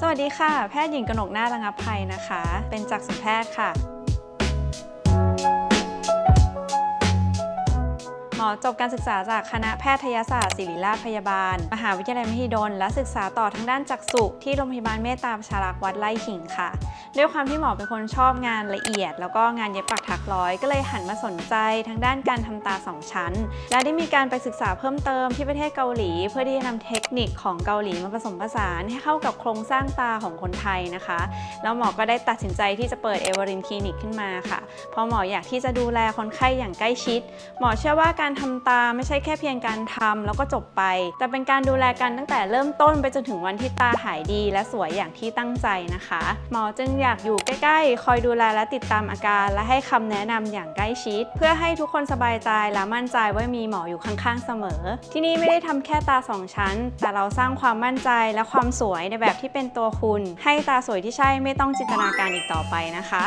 สวัสดีค่ะ แพทย์หญิงกนกนาฏระงับภัยนะคะ เป็นจักษุแพทย์ค่ะ มอจบการศึกษาจากคณะแพทยศาสตร์ศิริราชพยาบาล มหาวิทยาลัยมหิดล และศึกษาต่อทางด้านจักษุที่โรงพยาบาลเมตตาประชารักษ์วัดไร่ขิงค่ะ ด้วยความที่หมอเป็นคนชอบงานละเอียด แล้วก็งานเย็บปักถักร้อย ก็เลยหันมาสนใจทางด้านการทำตาสองชั้น และได้มีการไปศึกษาเพิ่มเติมที่ประเทศเกาหลี เพื่อที่จะนำเทคนิคของเกาหลีมาผสมผสานให้เข้ากับโครงสร้างตาของคนไทยนะคะ แล้วหมอก็ได้ตัดสินใจที่จะเปิดเอเวอรินคลินิกขึ้นมาค่ะ เพราะหมออยากที่จะดูแลคนไข้อย่างใกล้ชิด หมอเชื่อว่าการทำตาไม่ใช่แค่เพียงการทำแล้วก็จบไป แต่เป็นการดูแลกันตั้งแต่เริ่มต้นไปจนถึงวันที่ตาหายดี และสวยอย่างที่ตั้งใจนะคะ หมอจึงอยากอยู่ใกล้ๆ คอยดูแลและติดตามอาการ และให้คำแนะนำอย่างใกล้ชิด เพื่อให้ทุกคนสบายใจและมั่นใจว่ามีหมออยู่ข้างๆเสมอ ที่นี่ไม่ได้ทำแค่ตาสองชั้น แต่เราสร้างความมั่นใจและความสวยในแบบที่เป็นตัวคุณ ให้ตาสวยที่ใช่ไม่ต้องจินตนาการอีกต่อไปนะคะ